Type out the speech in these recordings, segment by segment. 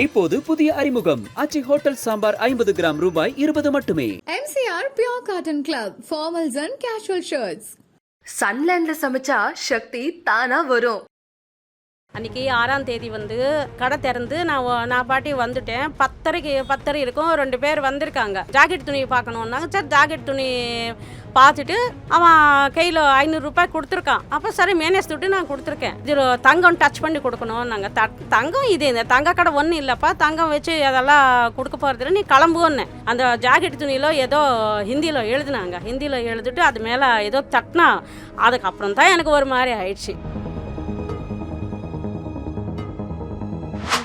இப்போது புதிய அறிமுகம். அச்சி ஹோட்டல் சாம்பார் ஐம்பது கிராம் ரூபாய் இருபது மட்டுமே. MCR Pure Cotton Club, formals and casual shirts. சன்லேண்ட்ல சமைச்சா சக்தி தானா வரும். அன்றைக்கி ஆறாம் தேதி வந்து கடை திறந்து நான் நான் பாட்டி வந்துட்டேன். பத்தரைக்கு பத்தரை இருக்கும். ரெண்டு பேர் வந்திருக்காங்க. ஜாக்கெட் துணி பார்க்கணுன்னாங்க சரி ஜாக்கெட் துணி பார்த்துட்டு அவன் கையில் ஐநூறுரூபாய் கொடுத்துருக்கான். அப்போ சரி மேனேஜ் துட்டு நான் கொடுத்துருக்கேன். இது தங்கம் டச் பண்ணி கொடுக்கணும் நாங்கள் த தங்கம் இது இந்த தங்க கடை ஒன்றும் இல்லைப்பா. தங்கம் வச்சு அதெல்லாம் கொடுக்க போகிறதில்ல நீ கிளம்புவோன்னு. அந்த ஜாக்கெட் துணியில் ஏதோ ஹிந்தியில் எழுதுனாங்க. ஹிந்தியில் எழுதிட்டு அது மேலே ஏதோ தட்டினா அதுக்கப்புறம் தான் எனக்கு ஒரு மாதிரி ஆயிடுச்சு.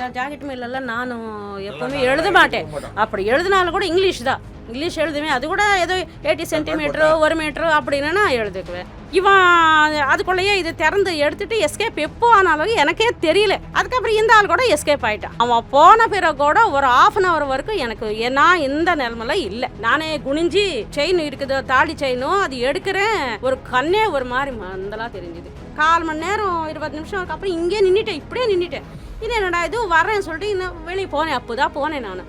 இந்த ஜாக்கெட் மில்லெல்லாம் நானும் எப்பவுமே எழுத மாட்டேன். அப்படி எழுதினாலும் கூட இங்கிலீஷ் தான். இங்கிலீஷ் எழுதுவேன். அது கூட ஏதோ எயிட்டி சென்டிமீட்டரோ ஒரு மீட்டரோ அப்படின்னு நான் எழுதிக்குவேன். இவன் அதுக்குள்ளேயே இது திறந்து எடுத்துட்டு எஸ்கேப் எப்போ ஆனாலும் எனக்கே தெரியல. அதுக்கப்புறம் இந்த ஆள் கூட எஸ்கேப் ஆயிட்டான். அவன் போன பிறகு கூட ஒரு ஆஃப் அன் ஹவர் வரைக்கும் எனக்கு நான் இந்த நிலமையில இல்லை. நானே குனிஞ்சி செயின் இருக்குது தாலி செயினும் அது எடுக்கிறேன். ஒரு கண்ணே ஒரு மாதிரி மந்தலா தெரிஞ்சுது. கால் மணி நேரம் இருபது நிமிஷம் அப்புறம் இங்கே நின்றுட்டேன் இப்படியே நின்றுட்டேன் இது என்னடா இது வரேன்னு சொல்லிட்டு இன்னும் வெளியே போனேன் அப்போ தான் போனேன் நான்.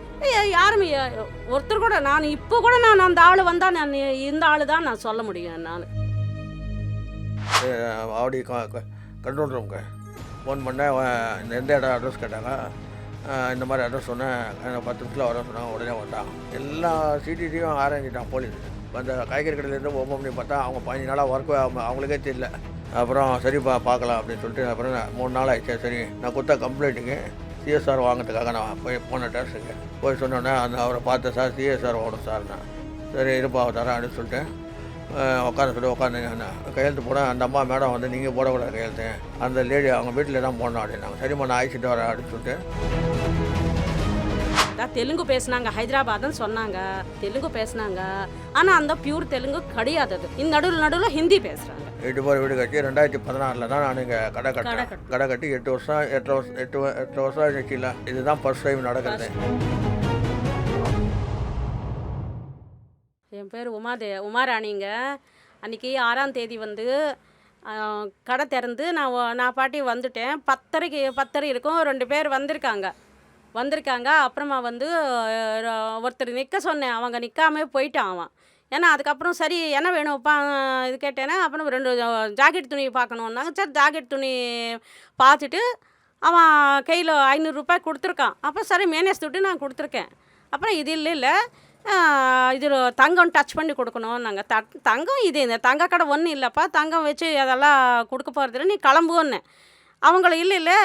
யாரும் ஒருத்தர் கூட நான் இப்போ கூட நான் அந்த ஆள் வந்தால் நான் இந்த ஆள் தான் நான் சொல்ல முடியும் நான் ஆடி கண்ட்ரோல் ரூம்க்கு ஃபோன் பண்ணேன். இந்த எந்த இடம் அட்ரஸ் கேட்டாங்க இந்த மாதிரி அட்ரஸ் சொன்னேன். பத்து நிமிஷத்தில் வர சொன்னாங்க உடனே வந்தாங்க எல்லா சிடிடியும் ஆரஞ்சிட்டான் போலீஸ். அந்த காய்கறி கடையிலேருந்து ஓப்பன் பண்ணி பார்த்தா அவங்க பதினஞ்சு நாளாக ஒர்க் அவங்களுக்கே தெரியல. அப்புறம் சரிப்பா பார்க்கலாம் அப்படின்னு சொல்லிட்டு அப்புறம் மூணு நாள் ஆயிடுச்சு. சரி நான் கொடுத்த கம்ப்ளைண்ட்டுக்கு சிஎஸ்ஆர் வாங்கிறதுக்காக நான் போய் போன டேஸ்ட்டுக்கு போய் சொன்னோன்னே அந்த அவரை பார்த்த சார் சிஎஸ்ஆர் ஓடும் சார் நான் சரி இருப்பா தரேன் அப்படின்னு சொல்லிட்டு உட்கார சொல்லி உட்காந்து கையெழுத்து போனேன் அந்த அம்மா மேடம் வந்து நீங்கள் போடக்கூடாது கையெழுத்து. அந்த லேடி அவங்க வீட்டில் தான் போடணும் அப்படின்னாங்க. சரிம்மா நான் அழைச்சிட்டு வரேன் அப்படின்னு சொல்லிட்டு. அதான் தெலுங்கு பேசுனாங்க ஹைதராபாத்னு சொன்னாங்க தெலுங்கு பேசுனாங்க. ஆனால் அந்த பியூர் தெலுங்கு கிடையாது அது இந்த நடுவில் நடுவில் ஹிந்தி பேசுகிறாங்க எட்டு பேர் வீடு கட்டி ரெண்டாயிரத்தி பதினாறில் தான் நான் இங்கே கடை கடை கட்டேன் கட்டு. கடை கட்டி எட்டு வருஷம் எட்டு வருஷம் எட்டு எட்டு வருஷம் ஆச்சுல இதுதான் ஃபர்ஸ்ட் டைம் நடக்கிறது. என் பேர் உமாதே உமாராணிங்க. அன்றைக்கி ஆறாம் தேதி வந்து கடை திறந்து நான் நான் பாட்டி வந்துட்டேன். பத்தரைக்கு பத்தரை இருக்கும். ரெண்டு பேர் வந்திருக்காங்க. வந்திருக்காங்க. அப்புறமா வந்து ஒருத்தர் நிற்க சொன்னேன். அவங்க நிற்காம போயிட்டான் அவன். ஏன்னா அதுக்கப்புறம் சரி என்ன வேணும்ப்பா இது கேட்டேன்னா அப்புறம் ரெண்டு ஜாக்கெட் துணி பார்க்கணுன்னாங்க சரி ஜாக்கெட் துணி பார்த்துட்டு அவன் கையில் ஐநூறுரூபாய் கொடுத்துருக்கான். அப்போ சரி மேனேஜ் துட்டு நான் கொடுத்துருக்கேன். அப்புறம் இது இல்லை இல்லை. இதில் தங்கம் டச் பண்ணி கொடுக்கணும் நாங்கள் த தங்கம் இது இந்த தங்க கடை ஒன்றும் இல்லைப்பா. தங்கம் வச்சு அதெல்லாம் கொடுக்க போகிறதில்ல நீ கிளம்புவோன்னே அவங்கள இல்லை இல்லை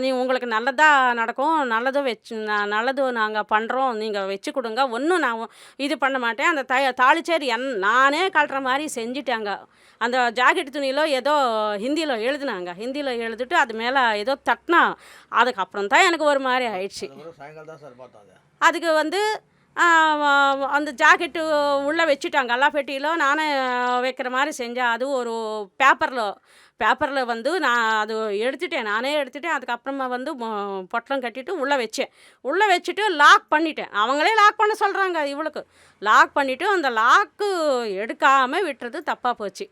நீ உங்களுக்கு நல்லதாக நடக்கும். நல்லதும் வச்சு ந- நல்லதும் நாங்கள் பண்ணுறோம் நீங்கள் வச்சு கொடுங்க. ஒன்றும் நான் இது பண்ண மாட்டேன். அந்த த தாளிச்சேரி என் நானே கட்டுற மாதிரி செஞ்சிட்டாங்க. அந்த ஜாக்கெட் துணியில் ஏதோ ஹிந்தியில் எழுதுனாங்க. ஹிந்தியில் எழுதிட்டு அது மேலே ஏதோ தட்டினா அதுக்கப்புறம் தான் எனக்கு ஒரு மாதிரி ஆயிடுச்சு. அதுக்கு வந்து அந்த ஜாக்கெட்டு உள்ளே வச்சுட்டாங்க. எல்லா நானே வைக்கிற மாதிரி செஞ்சேன். அது ஒரு பேப்பரில் பேப்பரில் வந்து நான் அது எடுத்துட்டேன். நானே எடுத்துட்டேன். அதுக்கப்புறமா வந்து பொட்டலம் கட்டிட்டு உள்ளே வச்சேன். உள்ளே வச்சுட்டு லாக் பண்ணிட்டேன். அவங்களே லாக் பண்ண சொல்கிறாங்க இவளுக்கு. லாக் பண்ணிவிட்டு அந்த லாக்கு எடுக்காமல் விட்டுறது தப்பாக போச்சு.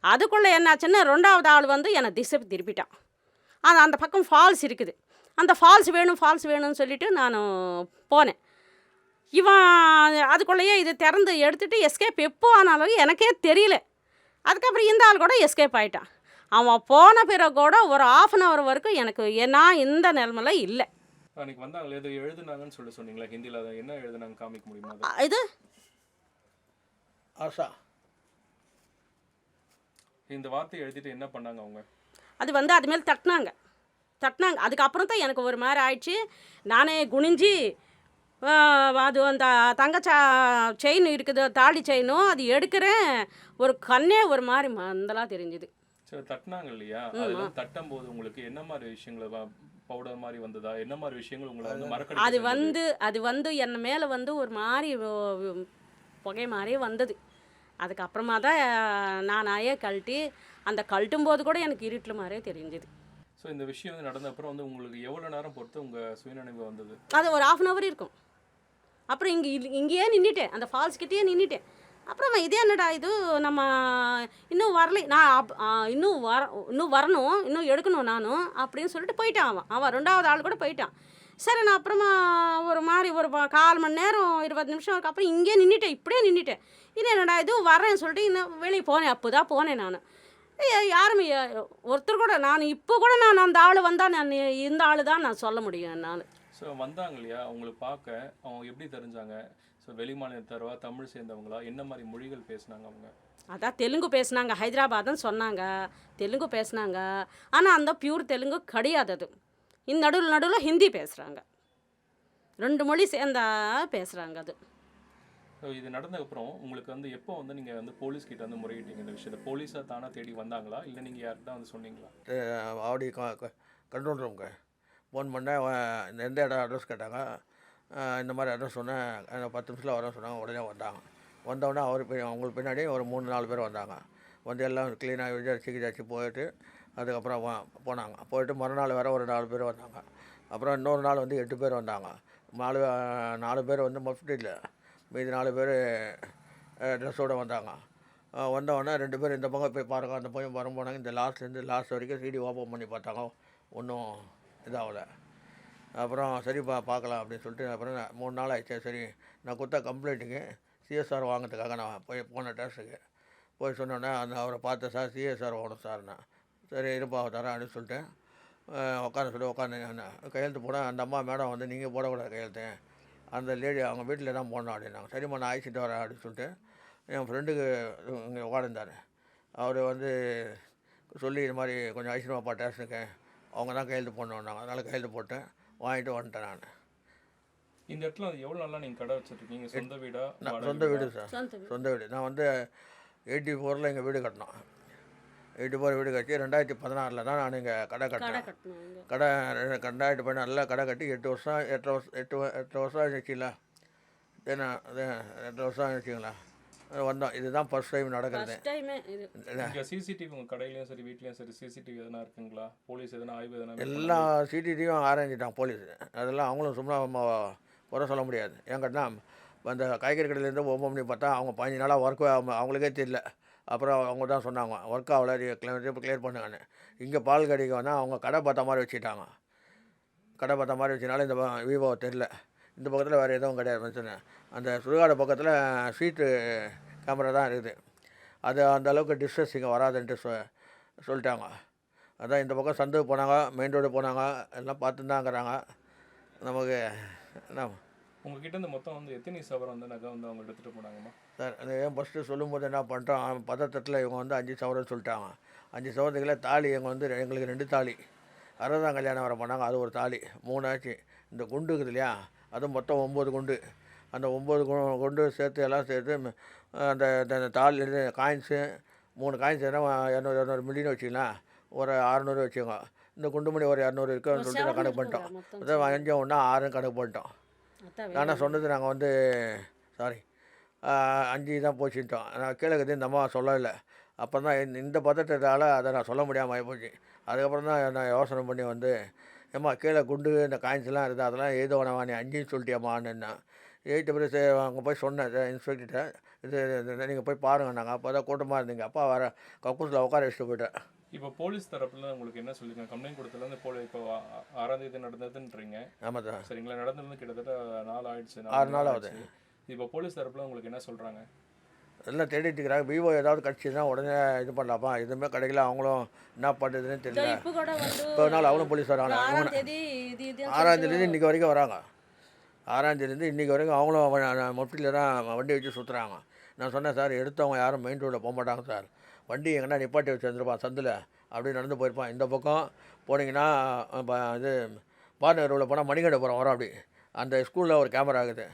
அதுக்குள்ளே என்னாச்சுன்னா ரெண்டாவது ஆள் வந்து என்னை திசை திருப்பிட்டான். அது அந்த பக்கம் ஃபால்ஸ் இருக்குது. அந்த ஃபால்ஸ் வேணும் ஃபால்ஸ் வேணும்னு சொல்லிவிட்டு நான் போனேன். இவன் அதுக்குள்ளேயே இது திறந்து எடுத்துட்டு எஸ்கேப் எப்போ ஆனாலும் எனக்கே தெரியல. அதுக்கப்புறம் இந்த ஆள் கூட எஸ்கேப் ஆயிட்டான். அவன் போன பிறகு கூட ஒரு ஆஃப் அன் ஹவர் வரைக்கும் எனக்கு ஏ- நான் இந்த நிலமையில இல்லை. அன்னைக்கு வந்தாங்களே ஏதோ எழுதுனாங்கன்னு சொல்லி சொன்னீங்களா ஹிந்தியில் அதை என்ன எழுதுனாங்க காமிக்க முடியுமா? அது? அ- இது? ஆஷா. இந்த வார்த்தையை எழுதிட்டு என்ன பண்ணாங்க அவங்க? அது வந்து அது மேலே தட்டினாங்க. தட்டினாங்க. அதுக்கப்புறம் தான் எனக்கு ஒரு மாதிரி ஆயிடுச்சு. நானே குனிஞ்சி அது அந்த தங்க சா செயின் இருக்குது தாலி செயினும் அது எடுக்கிறேன். ஒரு கண்ணே ஒரு மாதிரி மந்தலாக தெரிஞ்சுது. சரி தட்டினாங்க இல்லையா? அதெல்லாம் தட்டும் போது உங்களுக்கு என்ன மாதிரி விஷயங்களை பவுடர் மாதிரி வந்ததா? என்ன மாதிரி விஷயங்கள் உங்களை வந்து மறக்கடிக்க அது? வந்து அது வந்து என் மேலே வந்து ஒரு மாதிரி புகை மாதிரியே வந்தது. அதுக்கப்புறமா தான் நானாயே கழட்டி அந்த கழட்டும் போது கூட எனக்கு இருட்டில் மாதிரியே தெரிஞ்சுது. ஸோ இந்த விஷயம் வந்து நடந்த அப்புறம் வந்து உங்களுக்கு எவ்வளோ நேரம் பொறுத்து உங்கள் சுயநினைவு வந்தது? அது ஒரு ஆஃப் அன் ஹவர் இருக்கும். அப்புறம் இங்கே இங்கேயே நின்றுட்டேன் அந்த ஃபால்ஸ் கிட்டேயே நின்றுட்டேன் அப்புறம் இதே என்னடா இது? நம்ம இன்னும் வரல. நான் அப்- இன்னும் வர இன்னும் வரணும். இன்னும் எடுக்கணும் நானும் அப்படின்னு சொல்லிட்டு போயிட்டான் அவன். அவன் ரெண்டாவது ஆள் கூட போயிட்டான். சரி நான் அப்புறமா ஒரு மாதிரி ஒரு கால் மணி நேரம் இருபது நிமிஷம் அப்புறம் இங்கே நின்றுட்டேன் இப்படியே நின்றுட்டேன் இது என்னடா இது? வரேன்னு சொல்லிட்டு இன்னும் வெளியே போனேன். அப்போ தான் போனேன் நான். யாரும் ஒருத்தர் கூட நான் இப்போ கூட நான் அந்த ஆள் வந்தால் நான் இந்த ஆள் தான் நான் சொல்ல முடியும் நான் ஸோ வந்தாங்க இல்லையா அவங்களை பார்க்க அவங்க எப்படி தெரிஞ்சாங்க? ஸோ வெளி மாநிலத்தரவா தமிழ் சேர்ந்தவங்களா? என்ன மாதிரி மொழிகள் பேசுனாங்க அவங்க? அதான் தெலுங்கு பேசுனாங்க ஹைதராபாத்னு சொன்னாங்க. தெலுங்கு பேசுனாங்க. ஆனால் அந்த பியூர் தெலுங்கு கிடையாது அது இந்த நடுவில் நடுவில் ஹிந்தி பேசுகிறாங்க ரெண்டு மொழி சேர்ந்தா பேசுகிறாங்க அது. ஸோ இது நடந்த அப்புறம் உங்களுக்கு வந்து எப்போ வந்து நீங்கள் வந்து போலீஸ் கிட்ட வந்து முறையிட்டீங்க இந்த விஷயத்தை? போலீஸாக தானா தேடி வந்தாங்களா? இல்லை நீங்கள் யார்கிட்ட வந்து சொன்னீங்களா? ஆடி கண்ட்ரோல் ரூம்க்கு ஃபோன் பண்ணேன் இந்த எந்த இடம் அட்ரஸ் கேட்டாங்க. இந்த மாதிரி அட்ரஸ் சொன்னேன். பத்து நிமிஷத்தில் வரேன் சொன்னாங்க. உடனே வந்தாங்க. வந்தவுடனே அவர் அவங்களுக்கு பின்னாடி ஒரு மூணு நாலு பேர் வந்தாங்க. வந்து எல்லாம் க்ளீனாக விசாரிச்சு கிச்சாச்சு போயிட்டு அதுக்கப்புறம் போனாங்க. போயிட்டு மறுநாள் வேறு ஒரு நாலு பேர் வந்தாங்க. அப்புறம் இன்னொரு நாள் வந்து எட்டு பேர் வந்தாங்க. நாலு நாலு பேர் வந்து மஃப்டியில் மீதி நாலு பேர் ட்ரெஸ்ஸோடு வந்தாங்க. வந்தவொடனே ரெண்டு பேர் இந்த பக்கம் போய் பாருங்க அந்த பக்கம் வர போனாங்க. இந்த லாஸ்ட்லேருந்து லாஸ்ட் வரைக்கும் சீடி ஓப்பன் பண்ணி பார்த்தாங்க. ஒன்றும் இதாகலை. அப்புறம் சரிப்பா பார்க்கலாம் அப்படின்னு சொல்லிட்டு அப்புறம் நான் மூணு நாள் ஆயிடுச்சு. சரி நான் கொடுத்த கம்ப்ளைண்ட்டுக்கு சிஎஸ்ஆர் வாங்கிறதுக்காக நான் போய் போன டேஸ்ட்டுக்கு போய் சொன்னோன்னே அந்த அவரை பார்த்து சார் சிஎஸ்ஆர் வாங்கணும் நான் சரி இருப்பா தரேன் அப்படின்னு சொல்லிட்டு உட்கார சொல்லி உட்காந்து கையெழுத்து போட அந்த அம்மா மேடம் வந்து நீங்கள் போடக்கூடாது கையெழுத்து. அந்த லேடி அவங்க வீட்டில் தான் போடணும் அப்படின்னாங்க. சரிம்மா நான் அழைச்சிட்டு வரேன் அப்படின்னு சொல்லிட்டு என் ஃப்ரெண்டுக்கு இங்கே உட்காந்துருந்தார் அவர் வந்து சொல்லி இது மாதிரி கொஞ்சம் ஐஸ்வரமாப்பா வாப்பா அவங்க தான் கையெழுத்து போடணுன்னாங்க அதனால் கையெழுத்து போட்டேன். வாங்கிட்டு வந்துட்டேன் நான். இந்த இடத்துல எவ்வளோ நாளா நீங்கள் கடை வச்சிருக்கீங்க? சொந்த வீடா? நான் சொந்த வீடு? சார். சொந்த வீடு. நான் வந்து எயிட்டி ஃபோரில் எங்கள் வீடு கட்டினோம். எயிட்டி ஃபோர் வீடு கட்டி ரெண்டாயிரத்தி பதினாறில் தான் நான் இங்கே கடை கடை கட்டினேன். கடை ரெண்டாயிரத்தி பதினாறில் கடை கட்டி எட்டு வருஷம் எட்டு வருஷம் எட்டு எட்டு வருஷம் ஆச்சுங்களா ஏன்னா அது எட்டு வருஷம் ஆச்சுங்களா வந்தோம். இதுதான் ஃபர்ஸ்ட் டைம் நடக்கிறது. இங்க சிசிடிவி உங்க கடையிலயும் சரி வீட்லயும் சரி சிசிடிவி எதனா இருக்குங்களா? போலீஸ் எதனா ஆய்வு எதனா எல்லா சிடிடியும் ஆரம்பிச்சிட்டான் போலீஸ். அதெல்லாம் அவங்களும் சும்மா குறை சொல்ல முடியாது. ஏங்கட்டா அந்த காய்கறி கடையிலேருந்து ஓப்பன் பண்ணி பார்த்தா அவங்க பதினஞ்சு நாளாக ஒர்க் அவங்களுக்கே தெரியல. அப்புறம் அவங்க தான் சொன்னாங்க ஒர்க் ஆகல கிளியர் பண்ணுங்கன்னு. இங்கே பால் கடைக்கு வந்தால் அவங்க கடை பார்த்த மாதிரி வச்சுட்டாங்க கடை பார்த்த மாதிரி வச்சனால இந்த விவோ தெரில இந்த பக்கத்தில் வேறு எதுவும் கிடையாது பிரச்சனை அந்த சுடுகாடு பக்கத்தில் ஸ்ட்ரீட்டு கேமரா தான் இருக்குது. அது அந்த அளவுக்கு டிஸ்டன்ஸ் இங்கே வராதுன்ட்டு சொ சொல்லிட்டாங்க. அதான் இந்த பக்கம் சந்து போனாங்க மெயின் ரோடு போனாங்க எல்லாம் பார்த்து தாங்கிறாங்க நமக்கு என்ன? உங்ககிட்ட இந்த மொத்தம் வந்து எத்தனை சவரம் வந்து நகை வந்து அவங்க எடுத்துட்டு போனாங்கம்மா? சார் அந்த ஏன் ஃபஸ்ட்டு சொல்லும்போது என்ன பண்ணிட்டோம் பதட்டத்தில் இவங்க வந்து அஞ்சு சவரம் சொல்லிட்டாங்க. அஞ்சு சவரத்துக்குள்ள தாலி இவங்க வந்து எங்களுக்கு ரெண்டு தாலி. அறுபதாம் கல்யாணம் வர பண்ணாங்க அது ஒரு தாலி மூணு ஆச்சு இந்த குண்டு இருக்குது இல்லையா அது மொத்தம் ஒம்பது குண்டு. அந்த ஒம்பது குண்டு சேர்த்து எல்லாம் சேர்த்து அந்த இது காயின்ஸு மூணு காயின்ஸ் என்ன இரநூறு இரநூறு மில்லியன் வச்சுக்கலாம் ஒரு அறநூறு வச்சுக்கோங்க. இந்த குண்டுமணி ஒரு இரநூறு இருக்குன்னு சொல்லிட்டு நான் கணக்கு பண்ணிட்டோம். அதான் அஞ்சு ஒன்றா ஆறுன்னு கணக்கு பண்ணிட்டோம். நானே சொன்னது நாங்கள் வந்து சாரி அஞ்சு தான் போச்சுட்டோம் நான் கீழே இருக்குது இந்த அம்மா சொல்லலை. அப்போ தான் இந்த- இந்த பதட்டத்தால் அதை நான் சொல்ல முடியாமல் ஆகிப்போச்சு அதுக்கப்புறம் தான் நான் யோசனை பண்ணி வந்து ஏம்மா கீழே குண்டு இந்த காயின்ஸ்லாம் இருக்குது அதெல்லாம் ஏதோ வேணாமா நீ அஞ்சுன்னு சொல்லிட்டியாம்மான்னு எயிட்டு பேர் சரி அங்கே போய் சொன்னேன் இன்ஸ்பெக்டர்கிட்ட. இது நீங்கள் போய் பாருங்கள் நாங்கள் அப்போ தான் கூட்டமாக இருந்தீங்க. அப்பா வர கக்கூஸில் உட்கார வச்சுட்டு போயிட்டேன் இப்போ போலீஸ் தரப்புல உங்களுக்கு என்ன சொல்லிருக்காங்க கம்ப்ளைண்ட் கொடுத்ததுல இருந்து போலீஸ் இப்போ ஆறாம் தேதி நடந்ததுன்றீங்க. ஆமாம் சார். சரிங்களா? நடந்தது கிட்டத்தட்ட நாள் ஆயிடுச்சு ஆறு நாள் ஆகுது. இப்போ போலீஸ் தரப்புல உங்களுக்கு என்ன சொல்றாங்க? எல்லாம் தேடிட்டு இருக்கிறாங்க. விவோ ஏதாவது கிடச்சிதுன்னா உடனே இது பண்ணலாப்பா எதுவுமே கிடைக்கல. அவங்களும் என்ன பண்ணுறதுன்னு தெரியல. இப்போ நாள் அவளும் போலீஸ் வராங்க. ஆறாம் தேதி இன்றைக்கி வரைக்கும் வராங்க. ஆறாம் தேதியிலேருந்து இன்றைக்கி வரைக்கும் அவங்களும் மொட்டியில் தான் வண்டி வச்சு சுற்றுறாங்க நான் சொன்னேன் சார் எடுத்தவங்க யாரும் மெயின் ரோடில் போக மாட்டாங்க சார். வண்டி எங்கன்னா நிப்பாட்டி வச்சு வந்துருப்பான் சந்தில். அப்படியே நடந்து போயிருப்பான். இந்த பக்கம் போனீங்கன்னா இது பாரதி ரோடில் போனால் மணிகண்டை போகிறோம் வரோம் அப்படி. அந்த ஸ்கூலில் ஒரு கேமரா இருக்குது.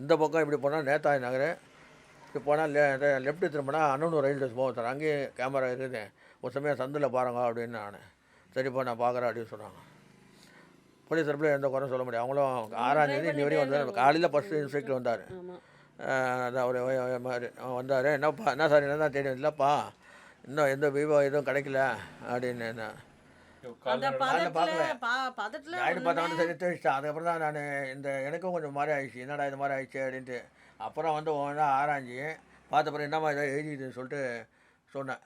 இந்த பக்கம் இப்படி போனால் நேதாஜி நகர் போனால் லெ லெஃப்ட்டு திரும்பினா அன்னூர் ரயில் ஸ்டேஷன் போவோம் சார் அங்கேயும் கேமரா இருக்குது. ஒரு சமயம் சந்தில் பாருங்க அப்படின்னு நான். சரிப்பா நான் பார்க்குறேன் அப்படின்னு சொன்னாங்க போலீஸ் தரப்பில் எந்த குறையும் சொல்ல முடியாது. அவங்களும் ஆறாம் தேதி இன்னி வரைக்கும் வந்தார். காலையில் ஃபஸ்ட்டு இன்ஸ்பெக்டர் வந்தார். அவர் மாதிரி. வந்தார். என்னப்பா என்ன சார் என்ன தான் தேடி இல்லைப்பா இன்னும் எந்த விவோ எதுவும் கிடைக்கல அப்படின்னு அதுக்கப்புறம் தான் நான் இந்த எனக்கும் கொஞ்சம் மாதிரி ஆயிடுச்சு. என்னடா இது மாதிரி ஆயிடுச்சு அப்படின்ட்டு. அப்புறம் வந்து ஒன்றா ஆராய்ஞ்சி? பார்த்த பிறகு என்னம்மா இதை எழுதிதுன்னு சொல்லிட்டு சொன்னேன்.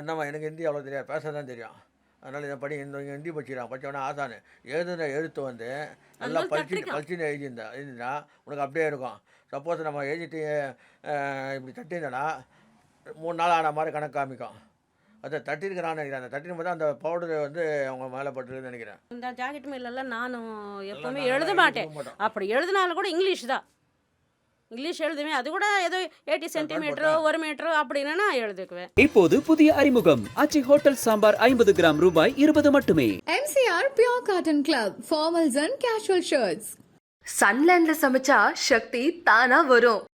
என்னம்மா எனக்கு ஹிந்தி அவ்வளோ தெரியாது பேச தான் தெரியும். அதனால் இதை படி இந்த ஹிந்தி படிச்சிடறான் படித்தவொடனே ஆசானு. எழுதுன எழுத்து வந்து நல்லா அதனால பளிச்சு தட்டிருக்கான். பளிச்சுன்னு எழுதியிருந்தா எழுதினா உனக்கு அப்படியே இருக்கும். சப்போஸ் நம்ம எழுதிட்டு இப்படி தட்டியிருந்தனா மூணு நாள் ஆன மாதிரி கணக்கு காமிக்கும். அதை தட்டியிருக்கிறான்னு நினைக்கிறேன். அந்த தட்டின போது அந்த பவுடர் வந்து அவங்க மேலே பட்டுருக்குன்னு நினைக்கிறேன். இந்த ஜாக்கெட் மில்லெல்லாம் நானும் எப்போவுமே எழுத மாட்டேன். அப்படி எழுதினாலும் கூட இங்கிலீஷ் தான். இங்கிலீஷ் எழுதுவேன். அது கூட ஏதோ எயிட்டி சென்டிமீட்டரோ ஒரு மீட்டரோ அப்படின்னு நான் எழுதுக்குவேன். இப்போது புதிய அறிமுகம். ஆச்சி ஹோட்டல் சாம்பார் ஐம்பது கிராம் ரூபாய் இருபது மட்டுமே. MCR Pure Cotton Club, formals and casual shirts. சன்லேண்ட்ல சமைச்சா சக்தி தானா வரும்.